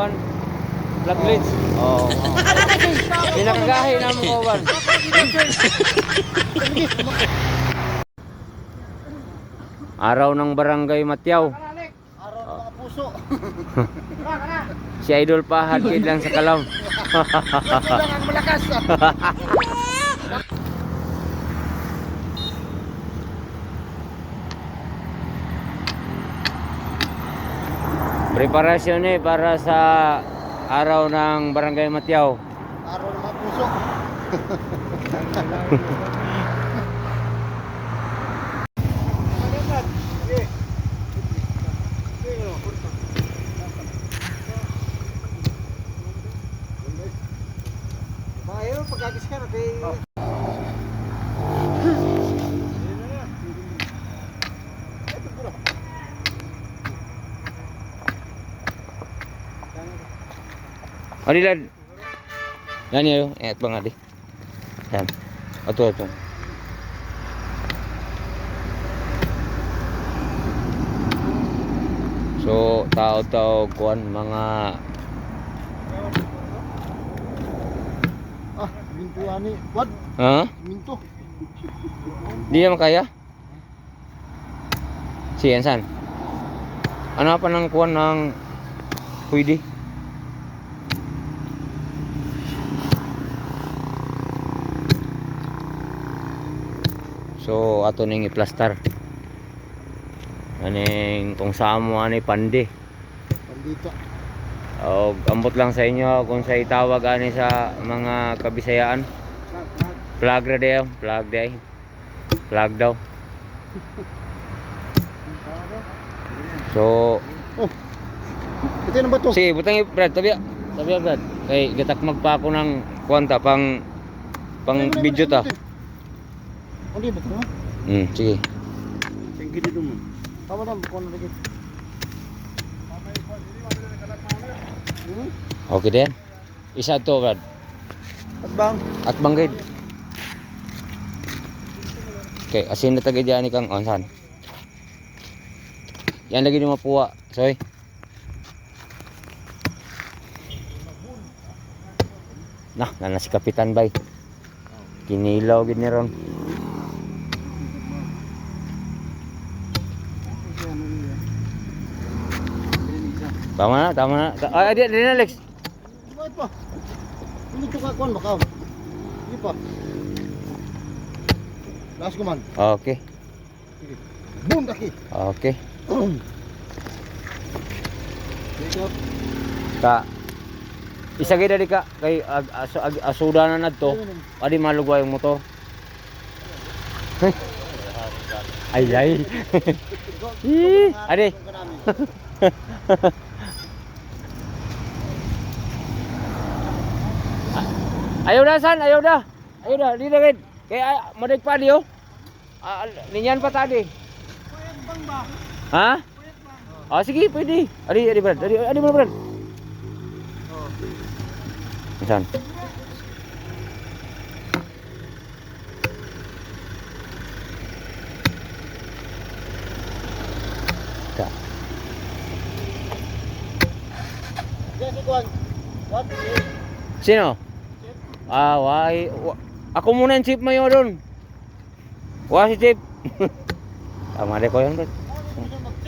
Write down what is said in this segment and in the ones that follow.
kuan. Plug leads. Oo. Oh, Pinakagahi na mo kuan. Araw ng barangay Matyaw. Araw ng mga puso. Si Idol pa hagkid lang sa kalam. Ito lang ang malakas. Preparasyon eh para sa araw ng barangay Matyaw. Araw ng mga puso. Ayaw, pagkagis ka na kay... Ano lad? Yan yun. Eh, bang adi. Yan. Ito, ito. So, tao-tao, kuan, mga Ah, minto ani. What? Ha? Minto. Di naman kaya? Si Ensan. Ano pa ng kuan ng pwede? So ato ning i-plaster. Aning kung saan mo ani pandi. Pandito. O ambot lang sa inyo kung sa itawag ani sa mga kabisayaan. Plug ra dayo, plug day. Plug daw. So, Ito na ba to? sige, butang i Brad, tabi. Tabi Brad. Kay gatakmag pa ako ng kwanta pang pang video ta. Ba to? Hmm, sige. You dito mo. Tama na, ano lagi. Hmm? Okay din. Isa to, Brad. At bang? At banggid. Okay, asin na tagay diyan ni kang onsan. Yan lagi ni mapuwa. Soy. Nah, nana si Kapitan Bay. Kinilaw gid ni ron. Tama na, tama na. Ta- Ay, di, di na, Alex. Bakit pa? Hindi ko kakuan bakaw. Hindi pa. Last ko man. Okay, Sige. Boom, daki. okay. Ka isa gid dali ka kay ag, aso, ag, asuda na nadto. Adi malugwa yung motor. ay ay. Adi. Ayaw na san, ayaw na. Ayaw na, di na gid. Kay ay, madig pa oh. Ah, ninyan pa tadi. Ha? Ah, sige, pwede. Adi, adi, Brad. Adi, adi Brad. Ka. Yes, ikuan. What? Sino? Ah, why? Ako muna yung chief mayo doon. Wa si chief. Tama rin ko yan, Brad.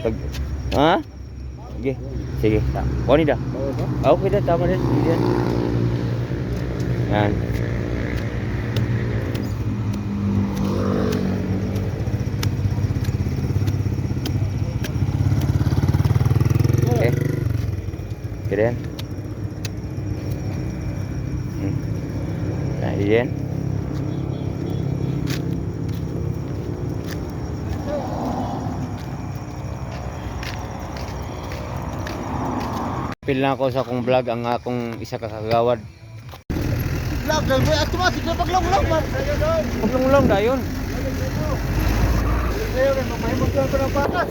Pag- Ha? Sige. Sige. Ta- Kunin dah. Ah, Okay tama. Sige yan. Yan. Okay. Okay. Din. Pil na ako sa akong vlog ang akong isa ka kagawad. Vlog, boy. Automatic na paglang-lang man. Ulong-ulong dayon. Sa'yo rin, mamahimog ko ng bakas.